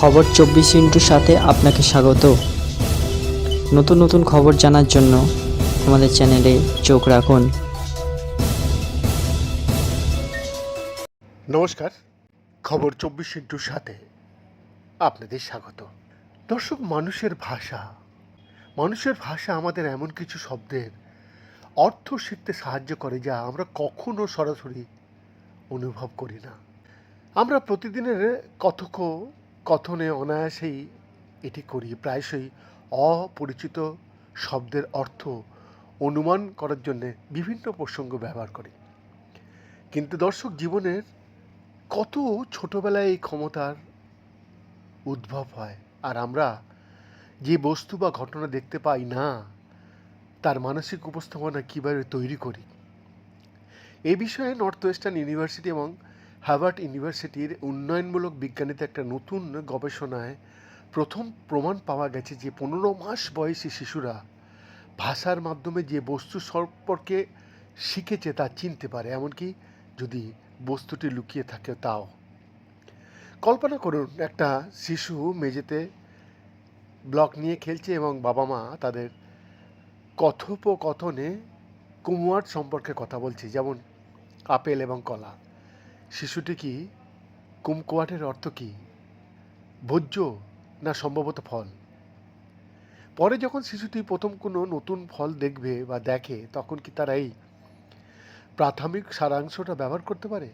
খবর চব্বিশ ইন্টুর সাথে আপনাকে স্বাগত। নতুন নতুন খবর জানার জন্য আমাদের চ্যানেলে চোখ রাখুন। নমস্কার, খবর চব্বিশ ইন্টুর সাথে আপনাদের স্বাগত। দর্শক, মানুষের ভাষা। মানুষের ভাষা আমাদের এমন কিছু শব্দের অর্থ শিখতে সাহায্য করে যা আমরা কখনো সরাসরি অনুভব করি না। আমরা প্রতিদিনের কথক কথনে অনায়াসেই এটি করি, প্রায়শই অপরিচিত শব্দের অর্থ অনুমান করার জন্য বিভিন্ন প্রসঙ্গ ব্যবহার করি। কিন্তু দর্শক জীবনের কত ছোটবেলায় এই ক্ষমতার উদ্ভব হয় আর আমরা যে বস্তু বা ঘটনা দেখতে পাই না, তার মানসিক উপস্থাপনা কীভাবে তৈরি করি? এ বিষয়ে নর্থ ওয়েস্টার্ন ইউনিভার্সিটি এবং হার্ভার্ড ইউনিভার্সিটির উন্নয়নমূলক বিজ্ঞানীতে একটা নতুন গবেষণায় প্রথম প্রমাণ পাওয়া গেছে যে পনেরো মাস বয়সী শিশুরা ভাষার মাধ্যমে যে বস্তু সম্পর্কে শিখেছে তা চিনতে পারে। এমনকি যদি বস্তুটি লুকিয়ে থাকে তাও। কল্পনা করুন, একটা শিশু মেঝেতে ব্লক নিয়ে খেলছে এবং বাবা মা তাদের কথোপকথনে কুমুয়ার সম্পর্কে কথা বলছে, যেমন আপেল এবং কলা। শিশুটি কি কুমকুয়াটের অর্থ কি? ভোজ্য না সম্ভবত ফল? পরে যখন শিশুটি প্রথম কোনো নতুন ফল দেখবে বা দেখে, তখন কি তারা এই প্রাথমিক সারাংশটা ব্যবহার করতে পারে?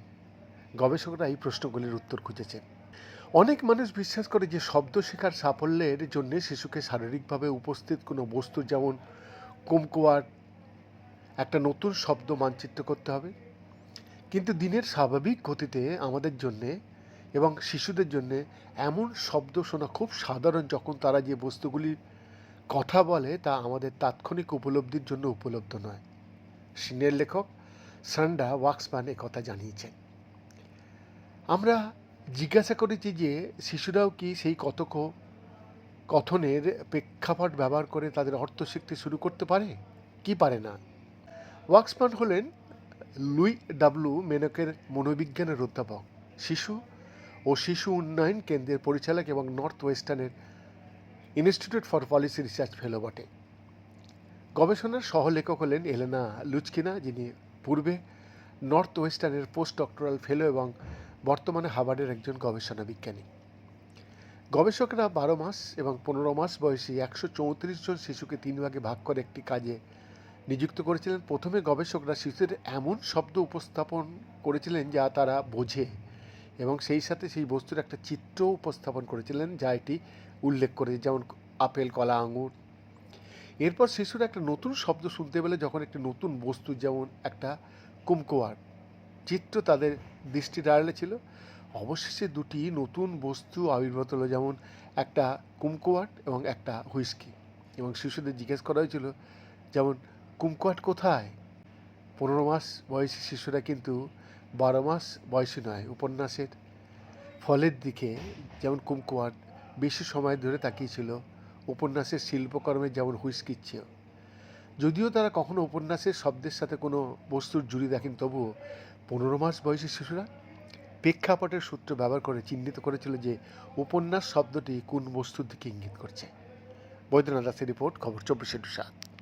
গবেষকরা এই প্রশ্নগুলির উত্তর খুঁজেছেন। অনেক মানুষ বিশ্বাস করে যে শব্দ শেখার সাফল্যের জন্য শিশুকে শারীরিকভাবে উপস্থিত কোনো বস্তু যেমন কুমকুয়ার একটা নতুন শব্দ মানচিত্র করতে হবে। কিন্তু দিনের স্বাভাবিক গতিতে আমাদের জন্যে এবং শিশুদের জন্যে এমন শব্দ শোনা খুব সাধারণ যখন তারা যে বস্তুগুলির কথা বলে তা আমাদের তাৎক্ষণিক উপলব্ধির জন্য উপলব্ধ নয়। সিনের লেখক সান্ডা ওয়াক্সম্যান কথা জানিয়েছেন। আমরা জিজ্ঞাসা করেছি যে শিশুরাও কি সেই কতক কথনের প্রেক্ষাপট ব্যবহার করে তাদের অর্থ শিখতে শুরু করতে পারে? কি পারে না? ওয়াক্সম্যান হলেন লুই ডাব্লু মেনকের মনোবিজ্ঞানের অধ্যাপক, শিশু ও শিশু উন্নয়ন কেন্দ্রের পরিচালক এবং north ওয়েস্টার্নের institute for policy research fellow বটে। গবেষণার সহলেখক হলেন এলেনা লুচকিনা, যিনি পূর্বে নর্থ ওয়েস্টার্নের পোস্ট ডক্টরাল ফেলো এবং বর্তমানে হাবার্ডের একজন গবেষণা বিজ্ঞানী। গবেষকরা বারো মাস এবং পনেরো মাস বয়সী একশো চৌত্রিশ জন শিশুকে তিন ভাগে ভাগ করে একটি কাজে নিযুক্ত করেছিলেন। প্রথমে গবেষকরা শিশুদের এমন শব্দ উপস্থাপন করেছিলেন যা তারা বোঝে এবং সেই সাথে সেই বস্তুর একটা চিত্র উপস্থাপন করেছিলেন যা এটি উল্লেখ করে, যেমন আপেল, কলা, আঙুর। এরপর শিশুরা একটা নতুন শব্দ শুনতে পেলে যখন একটি নতুন বস্তু, যেমন একটা কুমকোয়ার চিত্র তাদের দৃষ্টির আড়ালে ছিল। অবশেষে দুটি নতুন বস্তু আবির্ভূত হলো, যেমন একটা কুমকোয়াট এবং একটা হুইস্কি। এবং শিশুদের জিজ্ঞেস করা হয়েছিল, যেমন কুমকোয়াট কোথায়? পনেরো মাস বয়সী শিশুরা কিন্তু বারো মাস বয়সী নয়, উপন্যাসের ফলের দিকে যেমন কুমকোয়াট বেশি সময় ধরে তাকিয়েছিল, উপন্যাসের শিল্পকর্মে যেমন হুইস্কির চেয়েও যদিও তারা কখনো উপন্যাসের শব্দের সাথে কোনো বস্তুর জুড়ি দেখেন, তবুও পনেরো মাস বয়সী শিশুরা প্রেক্ষাপটের সূত্র ব্যবহার করে চিহ্নিত করেছিল যে উপন্যাস শব্দটি কোন বস্তুর দিকে ইঙ্গিত করছে। বৈদ্যনাথ দাসের রিপোর্ট, খবর চব্বিশে সাত।